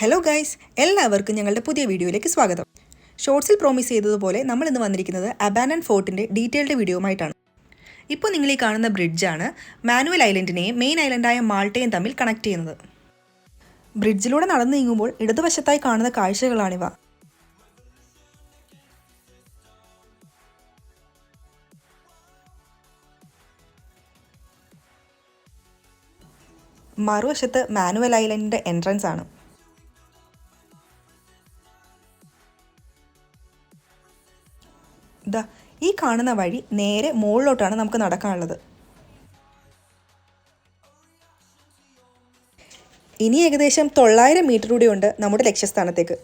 Hello guys എല്ലാവർക്കും ഞങ്ങളുടെ പുതിയ വീഡിയോയിലേക്ക് സ്വാഗതം. ഷോർട്സിൽ പ്രോമിസ് ചെയ്തതുപോലെ നമ്മൾ ഇന്ന് വന്നിരിക്കുന്നത് അബാനൻ ഫോർട്ടിന്റെ ഡീറ്റെയിൽഡ് വീഡിയോയുമായിട്ടാണ് ഇപ്പോൾ നിങ്ങൾ ഈ കാണുന്ന ബ്രിഡ്ജാണ് മാനുവൽ ഐലൻഡിനെയും മെയിൻ ഐലൻഡായ മാൾട്ടയും തമ്മിൽ കണക്ട് ചെയ്യുന്നത്. ബ്രിഡ്ജിലൂടെ നടന്നു നീങ്ങുമ്പോൾ ഇടതുവശത്തായി കാണുന്ന കാഴ്ചകളാണിവ. മറുവശത്ത് മാനുവൽ ഐലൻഡിന്റെ എൻട്രൻസ് ആണ്. കാണുന്ന വഴി നേരെ മുകളിലോട്ടാണ് നമുക്ക് നടക്കാനുള്ളത്. ഇനി ഏകദേശം തൊള്ളായിരം മീറ്റർ കൂടിയുണ്ട് നമ്മുടെ ലക്ഷ്യസ്ഥാനത്തേക്ക്.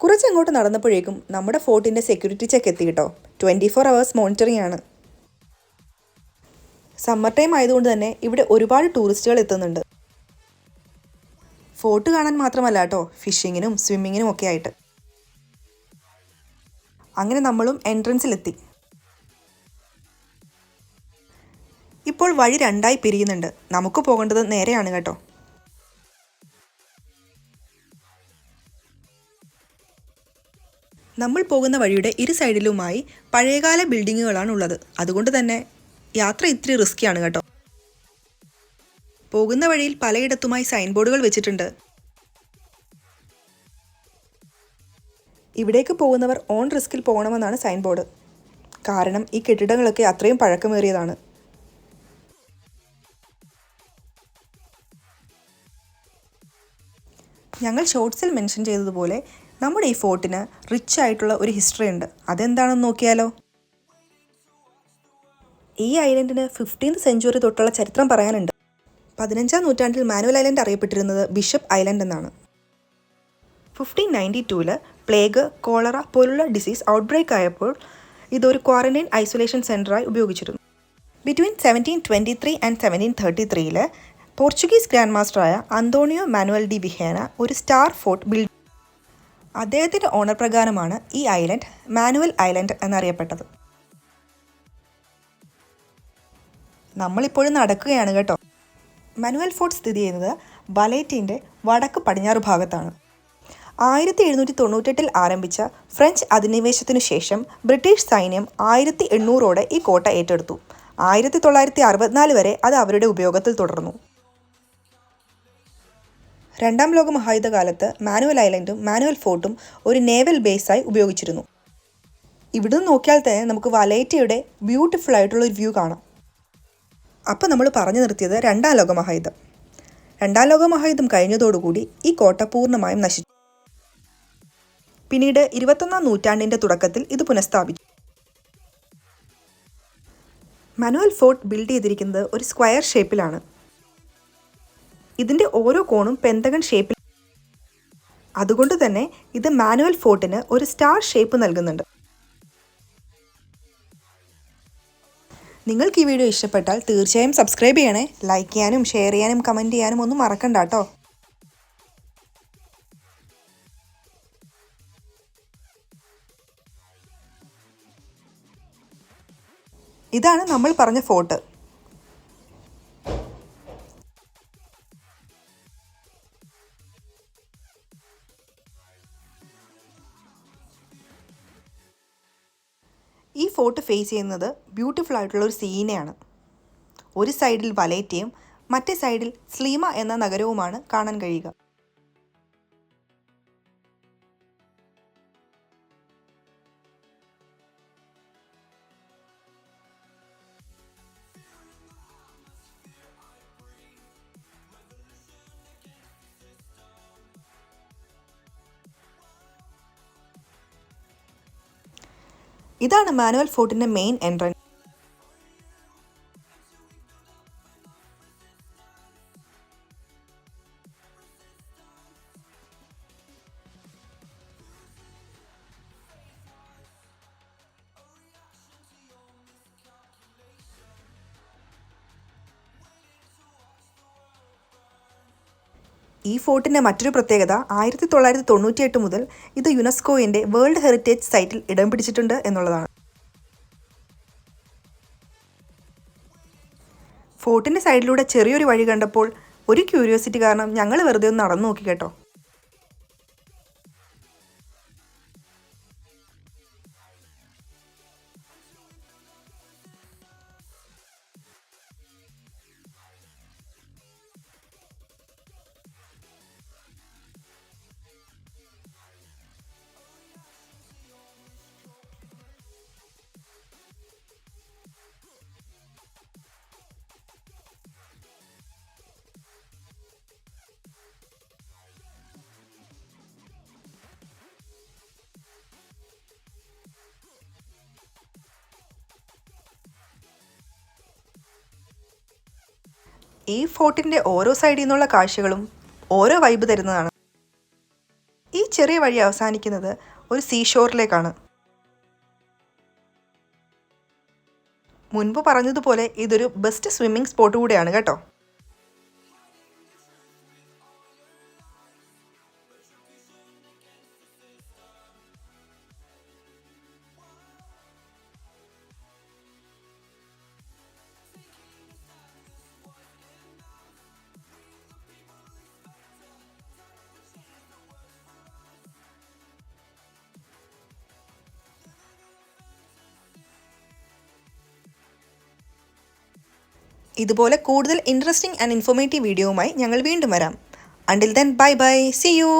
കുറച്ചങ്ങോട്ട് നടന്നപ്പോഴേക്കും നമ്മുടെ ഫോർട്ടിന്റെ സെക്യൂരിറ്റി ചെക്ക് എത്തി കേട്ടോ. ട്വന്റി ഫോർ അവേഴ്സ് മോണിറ്ററിംഗ് ആണ്. സമ്മർ ടൈം ആയതുകൊണ്ട് തന്നെ ഇവിടെ ഒരുപാട് ടൂറിസ്റ്റുകൾ എത്തുന്നുണ്ട്. ഫോർട്ട് കാണാൻ മാത്രമല്ല കേട്ടോ ഫിഷിങ്ങിനും സ്വിമ്മിങ്ങിനും ഒക്കെ ആയിട്ട്. അങ്ങനെ നമ്മളും എൻട്രൻസിലെത്തി ഇപ്പോൾ വഴി രണ്ടായി പിരിയുന്നുണ്ട്. നമുക്ക് പോകേണ്ടത് നേരെയാണ് കേട്ടോ. നമ്മൾ പോകുന്ന വഴിയുടെ ഇരു സൈഡിലുമായി പഴയകാല ബിൽഡിങ്ങുകളാണ് ഉള്ളത്. അതുകൊണ്ട് തന്നെ യാത്ര ഇത്തിരി റിസ്ക്കിയാണ് കേട്ടോ. പോകുന്ന വഴിയിൽ പലയിടത്തുമായി സൈൻ ബോർഡുകൾ വെച്ചിട്ടുണ്ട്. ഇവിടേക്ക് പോകുന്നവർ ഓൺ റിസ്കിൽ പോകണമെന്നാണ് സൈൻ ബോർഡ് കാരണം ഈ കെട്ടിടങ്ങളൊക്കെ അത്രയും പഴക്കമേറിയതാണ്. ഞങ്ങൾ ഷോർട്സിൽ മെൻഷൻ ചെയ്തതുപോലെ നമ്മുടെ ഈ ഫോർട്ടിന് റിച്ച് ആയിട്ടുള്ള ഒരു ഹിസ്റ്ററി ഉണ്ട്. അതെന്താണെന്ന് നോക്കിയാലോ? ഈ ഐലൻഡിന് ഫിഫ്റ്റീൻത് സെഞ്ചുറി തൊട്ടുള്ള ചരിത്രം പറയാനുണ്ട്. പതിനഞ്ചാം നൂറ്റാണ്ടിൽ മാനുവൽ ഐലൻഡ് അറിയപ്പെട്ടിരുന്നത് ബിഷപ്പ് ഐലൻഡ് എന്നാണ്. ഫിഫ്റ്റീൻ നയന്റി ടൂവിൽ പ്ലേഗ് കോളറ പോലുള്ള ഡിസീസ് ഔട്ട്ബ്രേക്ക് ആയപ്പോൾ ഇതൊരു ക്വാറന്റൈൻ ഐസൊലേഷൻ സെന്ററായി ഉപയോഗിച്ചിരുന്നു. Between seventeen twenty three and seventeen thirty ത്രീയിൽ പോർച്ചുഗീസ് ഗ്രാൻഡ് മാസ്റ്ററായ അന്തോണിയോ മാനുവൽ ഡി ബിഹേന ഒരു സ്റ്റാർ ഫോർട്ട് ബിൽഡ് അദ്ദേഹത്തിന്റെ ഓണർ പ്രകാരമാണ് ഈ ഐലൻഡ് മാനുവൽ ഐലൻഡ് എന്നറിയപ്പെട്ടത്. നമ്മളിപ്പോഴും നടക്കുകയാണ് കേട്ടോ. മാനുവൽ ഫോർട്ട് സ്ഥിതി ചെയ്യുന്നത് വലേറ്റിന്റെ വടക്ക് പടിഞ്ഞാറ് ഭാഗത്താണ്. ആയിരത്തി എഴുന്നൂറ്റി തൊണ്ണൂറ്റെട്ടിൽ ആരംഭിച്ച ഫ്രഞ്ച് അധിനിവേശത്തിനു ശേഷം ബ്രിട്ടീഷ് സൈന്യം ആയിരത്തി എണ്ണൂറോടെ ഈ കോട്ട ഏറ്റെടുത്തു. ആയിരത്തി തൊള്ളായിരത്തി അറുപത്തിനാല് വരെ അത് അവരുടെ ഉപയോഗത്തിൽ തുടർന്നു. രണ്ടാം ലോക മഹായുദ്ധകാലത്ത് മാനുവൽ ഐലൻഡും മാനുവൽ ഫോർട്ടും ഒരു നേവൽ ബേസായി ഉപയോഗിച്ചിരുന്നു. ഇവിടുന്ന് നോക്കിയാൽ തന്നെ നമുക്ക് വലേറ്റയുടെ ബ്യൂട്ടിഫുൾ ആയിട്ടുള്ള ഒരു വ്യൂ കാണാം. അപ്പോൾ നമ്മൾ പറഞ്ഞു നിർത്തിയത് രണ്ടാം ലോക മഹായുദ്ധം. രണ്ടാം ലോക മഹായുദ്ധം കഴിഞ്ഞതോടുകൂടി ഈ കോട്ട പൂർണമായും നശിച്ചു. പിന്നീട് ഇരുപത്തൊന്നാം നൂറ്റാണ്ടിന്റെ തുടക്കത്തിൽ ഇത് പുനഃസ്ഥാപിച്ചു. മാനുവൽ ഫോർട്ട് ബിൽഡ് ചെയ്തിരിക്കുന്നത് ഒരു സ്ക്വയർ ഷേപ്പിലാണ്. ഇതിന്റെ ഓരോ കോണും പെന്തകൺ ഷേപ്പിൽ അതുകൊണ്ട് തന്നെ ഇത് മാനുവൽ ഫോർട്ടിന് ഒരു സ്റ്റാർ ഷേപ്പ് നൽകുന്നുണ്ട്. നിങ്ങൾക്ക് ഈ വീഡിയോ ഇഷ്ടപ്പെട്ടാൽ തീർച്ചയായും സബ്സ്ക്രൈബ് ചെയ്യണേ. ലൈക്ക് ചെയ്യാനും ഷെയർ ചെയ്യാനും കമന്റ് ചെയ്യാനും ഒന്നും മറക്കണ്ട കേട്ടോ. ഇതാണ് നമ്മൾ പറഞ്ഞ ഫോട്ട്. ഈ ഫോട്ട് ഫേസ് ചെയ്യുന്നത് ബ്യൂട്ടിഫുൾ ആയിട്ടുള്ള ഒരു സീനെയാണ്. ഒരു സൈഡിൽ വലേറ്റയും മറ്റേ സൈഡിൽ സ്ലീമ എന്ന നഗരവുമാണ് കാണാൻ കഴിയുക. ഇതാണ് മാനുവൽ ഫോർട്ടിന്റെ മെയിൻ എൻട്രൻസ് ഈ ഫോർട്ടിന്റെ മറ്റൊരു പ്രത്യേകത ആയിരത്തി തൊള്ളായിരത്തി തൊണ്ണൂറ്റിയെട്ട് മുതൽ ഇത് യുനെസ്കോയിന്റെ വേൾഡ് ഹെറിറ്റേജ് സൈറ്റിൽ ഇടം പിടിച്ചിട്ടുണ്ട് എന്നുള്ളതാണ്. ഫോർട്ടിന്റെ സൈഡിലൂടെ ചെറിയൊരു വഴി കണ്ടപ്പോൾ ഒരു ക്യൂരിയോസിറ്റി കാരണം ഞങ്ങൾ വെറുതെ ഒന്ന് നടന്നു നോക്കി കേട്ടോ. ഈ ഫോർട്ടിന്റെ ഓരോ സൈഡിൽ നിന്നുള്ള കാഴ്ചകളും ഓരോ വൈബ് തരുന്നതാണ്. ഈ ചെറിയ വഴി അവസാനിക്കുന്നത് ഒരു സീഷോറിലേക്കാണ് മുൻപ് പറഞ്ഞതുപോലെ ഇതൊരു ബെസ്റ്റ് സ്വിമ്മിംഗ് സ്പോട്ട് കൂടിയാണ് കേട്ടോ. ഇതുപോലെ കൂടുതൽ ഇൻട്രസ്റ്റിംഗ് ആൻഡ് ഇൻഫോർമേറ്റീവ് വീഡിയോവുമായി ഞങ്ങൾ വീണ്ടും വരാം. Until then bye bye see you